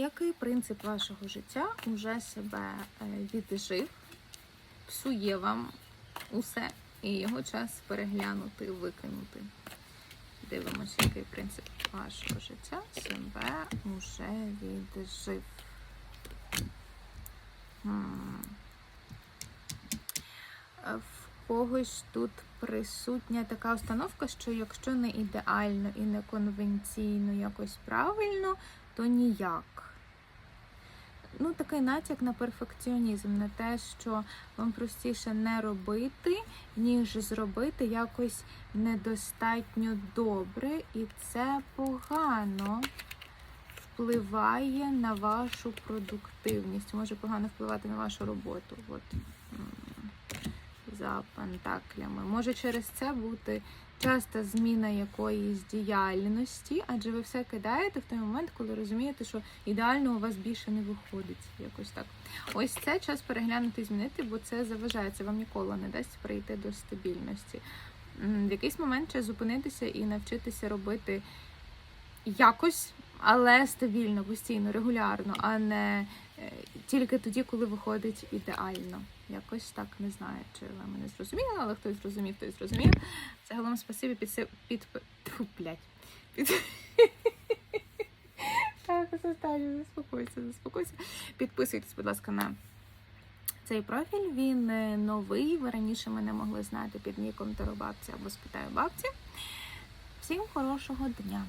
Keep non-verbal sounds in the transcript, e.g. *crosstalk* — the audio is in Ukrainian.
Який принцип вашого життя уже себе е, віджив, псує вам усе, і його час переглянути, викинути. Дивимося, який принцип вашого життя себе уже віджив. Е, В когось тут присутня така установка, що якщо не ідеально і не конвенційно якось правильно, то ніяк. Ну, такий натяк на перфекціонізм, на те, що вам простіше не робити, ніж зробити якось недостатньо добре, і це погано впливає на вашу продуктивність, може погано впливати на вашу роботу. От за пентаклями. Може через це бути часта зміна якоїсь діяльності, адже ви все кидаєте в той момент, коли розумієте, що ідеально у вас більше не виходить. Якось так. Ось це час переглянути і змінити, бо це заважає, це вам ніколи не дасть прийти до стабільності. В якийсь момент час зупинитися і навчитися робити якось, але стабільно, постійно, регулярно, а не тільки тоді, коли виходить ідеально. Якось так не знаю, чи ви мене зрозуміли, але хтось зрозумів, хтось зрозумів. Загалом спасибі під під Тьфу, блядь. Під... *laughs* Заспокойся, заспокойся. Підписуйтесь, будь ласка, на цей профіль. Він е, новий. Ви раніше мене могли знати під ніком Таро Бабці або спитаю бабці. Всім хорошого дня!